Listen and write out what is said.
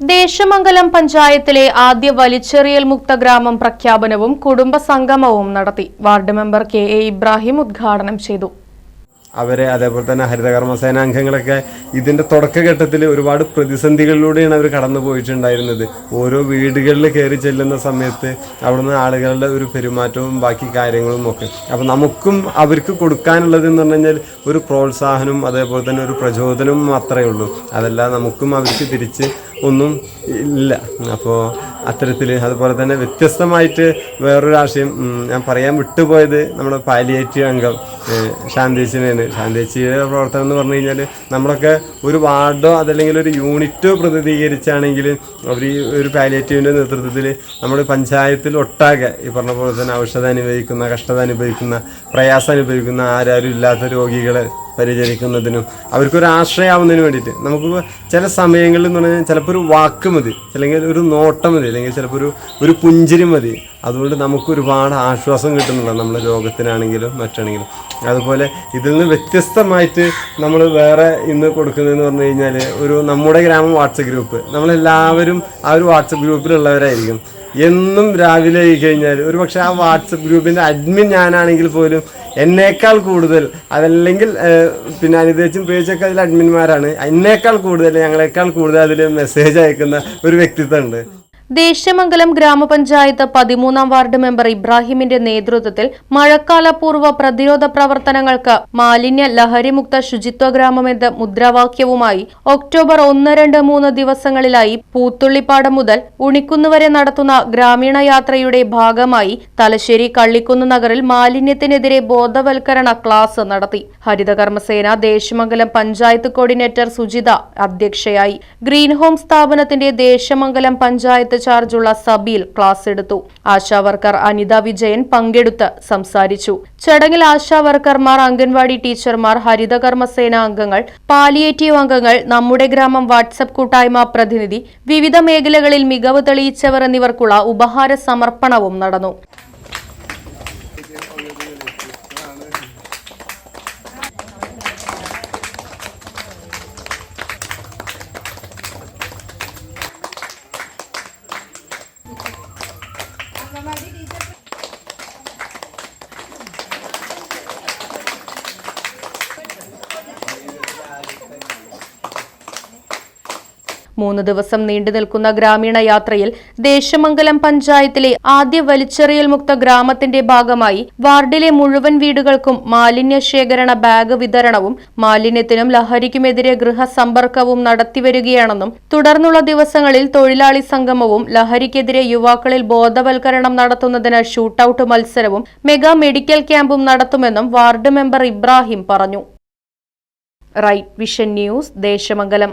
Desamangalam പഞ്ചായത്തിലെ ആദ്യ വലിച്ചെറിയൽ മുക്ത ഗ്രാമം പ്രഖ്യാപനവും കുടുംബ സംഗമവും നടത്തി ward member K A Ibrahim ഉദ്ഘാടനം ചെയ്തു അവരെ അതേപോലെ തന്നെ ഹരിതകർമ്മ സേനാംഗങ്ങളൊക്കെ ഇതിന്റെ തുടക്കഘട്ടത്തിൽ ഒരുപാട് പ്രതിസന്ധികളിലൂടെയാണ് അവർ കടന്നു പോയിട്ടുണ്ടായിരുന്നത്. ഓരോ വീടുകളിൽ കയറി ചെല്ലുന്ന സമയത്ത് അവിടുന്ന് ആളുകളുടെ ഒരു പെരുമാറ്റവും ബാക്കി കാര്യങ്ങളും ഒക്കെ. അപ്പം നമുക്കും അവർക്ക് കൊടുക്കാനുള്ളത് എന്ന് പറഞ്ഞു കഴിഞ്ഞാൽ ഒരു പ്രോത്സാഹനവും അതേപോലെ തന്നെ ഒരു പ്രചോദനവും മാത്രമേ ഉള്ളൂ. അതല്ല നമുക്കും അവർക്ക് തിരിച്ച് ഒന്നും ഇല്ല. അപ്പോൾ അത്തരത്തിൽ അതുപോലെ തന്നെ വ്യത്യസ്തമായിട്ട് വേറൊരു ആശയം ഞാൻ പറയാൻ വിട്ടുപോയത് നമ്മുടെ പാലിയേറ്റീവ് അംഗം ശാന്തേച്ചിനെയാണ് ശാന്തേച്ചിയുടെ പ്രവർത്തനം എന്ന് പറഞ്ഞു കഴിഞ്ഞാൽ നമ്മളൊക്കെ ഒരു വാർഡോ അതല്ലെങ്കിൽ ഒരു യൂണിറ്റോ പ്രതിനിധീകരിച്ചാണെങ്കിൽ അവർ ഒരു പാലിയേറ്റീവിന്റെ നേതൃത്വത്തിൽ നമ്മുടെ പഞ്ചായത്തിൽ ഒട്ടാകെ ഈ പറഞ്ഞ പോലെ തന്നെ ഔഷധം അനുഭവിക്കുന്ന കഷ്ടത അനുഭവിക്കുന്ന പ്രയാസം അനുഭവിക്കുന്ന ആരാരും ഇല്ലാത്ത രോഗികളെ പരിചരിക്കുന്നതിനും അവർക്കൊരു ആശ്രയമാവുന്നതിന് വേണ്ടിയിട്ട്. നമുക്ക് ചില സമയങ്ങളിൽ എന്ന് പറഞ്ഞാൽ ചിലപ്പോൾ ഒരു വാക്ക് മതി അല്ലെങ്കിൽ ഒരു നോട്ടം മതി അല്ലെങ്കിൽ ചിലപ്പോൾ ഒരു ഒരു പുഞ്ചിരി മതി. അതുകൊണ്ട് നമുക്ക് ഒരുപാട് ആശ്വാസം കിട്ടുന്നില്ല നമ്മുടെ രോഗത്തിനാണെങ്കിലും മറ്റാണെങ്കിലും. അതുപോലെ ഇതിൽ നിന്ന് വ്യത്യസ്തമായിട്ട് നമ്മൾ വേറെ ഇന്ന് കൊടുക്കുന്നതെന്ന് പറഞ്ഞു കഴിഞ്ഞാൽ ഒരു നമ്മുടെ ഗ്രാമം വാട്സപ്പ് ഗ്രൂപ്പ്. നമ്മളെല്ലാവരും ആ ഒരു വാട്സപ്പ് ഗ്രൂപ്പിലുള്ളവരായിരിക്കും. എന്നും രാവിലെ ആയി കഴിഞ്ഞാൽ ഒരു പക്ഷേ ആ വാട്സപ്പ് ഗ്രൂപ്പിന്റെ അഡ്മിൻ ഞാനാണെങ്കിൽ പോലും എന്നേക്കാൾ കൂടുതൽ അതല്ലെങ്കിൽ പിന്നെ അനിതേച്ചും പേച്ചൊക്കെ അതിൽ അഡ്മിന്മാരാണ് എന്നേക്കാൾ കൂടുതൽ ഞങ്ങളെക്കാൾ കൂടുതൽ അതിൽ മെസ്സേജ് അയക്കുന്ന ഒരു വ്യക്തിത്വം ഉണ്ട്. ദേശമംഗലം ഗ്രാമപഞ്ചായത്ത് പതിമൂന്നാം വാർഡ് മെമ്പർ ഇബ്രാഹിമിന്റെ നേതൃത്വത്തിൽ മഴക്കാലപൂർവ പ്രതിരോധ പ്രവർത്തനങ്ങൾക്ക് മാലിന്യ ലഹരിമുക്ത ശുചിത്വ ഗ്രാമമെന്ന മുദ്രാവാക്യവുമായി ഒക്ടോബർ ഒന്ന് രണ്ട് മൂന്ന് ദിവസങ്ങളിലായി പൂത്തുള്ളിപ്പാടം മുതൽ ഉണിക്കുന്ന് വരെ നടത്തുന്ന ഗ്രാമീണ യാത്രയുടെ ഭാഗമായി തലശ്ശേരി കള്ളിക്കുന്ന് നഗറിൽ മാലിന്യത്തിനെതിരെ ബോധവൽക്കരണ ക്ലാസ് നടത്തി. ഹരിതകർമ്മസേന ദേശമംഗലം പഞ്ചായത്ത് കോർഡിനേറ്റർ സുജിത അധ്യക്ഷയായി. ഗ്രീൻ ഹോം സ്ഥാപനത്തിന്റെ ദേശമംഗലം പഞ്ചായത്ത് ചാർജുള്ള സബീൽ ക്ലാസ് എടുത്തു. ആശാ വർക്കർ അനിത വിജയൻ പങ്കെടുത്ത് സംസാരിച്ചു. ചടങ്ങിൽ ആശാ വർക്കർമാർ അംഗൻവാടി ടീച്ചർമാർ ഹരിതകർമ്മസേന അംഗങ്ങൾ പാലിയേറ്റീവ് അംഗങ്ങൾ നമ്മുടെ ഗ്രാമം വാട്സപ്പ് കൂട്ടായ്മ പ്രതിനിധി വിവിധ മേഖലകളിൽ മികവ് തെളിയിച്ചവർ എന്നിവർക്കുള്ള ഉപഹാര സമർപ്പണവും നടന്നു. മൂന്ന് ദിവസം നീണ്ടു നിൽക്കുന്ന ഗ്രാമീണ യാത്രയിൽ ദേശമംഗലം പഞ്ചായത്തിലെ ആദ്യ വലിച്ചെറിയൽ മുക്ത ഗ്രാമത്തിന്റെ ഭാഗമായി വാർഡിലെ മുഴുവൻ വീടുകൾക്കും മാലിന്യ ശേഖരണ ബാഗ് വിതരണവും മാലിന്യത്തിനും ലഹരിക്കുമെതിരെ ഗൃഹസമ്പർക്കവും നടത്തിവരികയാണെന്നും തുടർന്നുള്ള ദിവസങ്ങളിൽ തൊഴിലാളി സംഗമവും ലഹരിക്കെതിരെ യുവാക്കളിൽ ബോധവൽക്കരണം നടത്തുന്നതിന് ഷൂട്ടൌട്ട് മത്സരവും മെഗാ മെഡിക്കൽ ക്യാമ്പും നടത്തുമെന്നും വാർഡ് മെമ്പർ ഇബ്രാഹിം പറഞ്ഞു. Right vision news Desamangalam.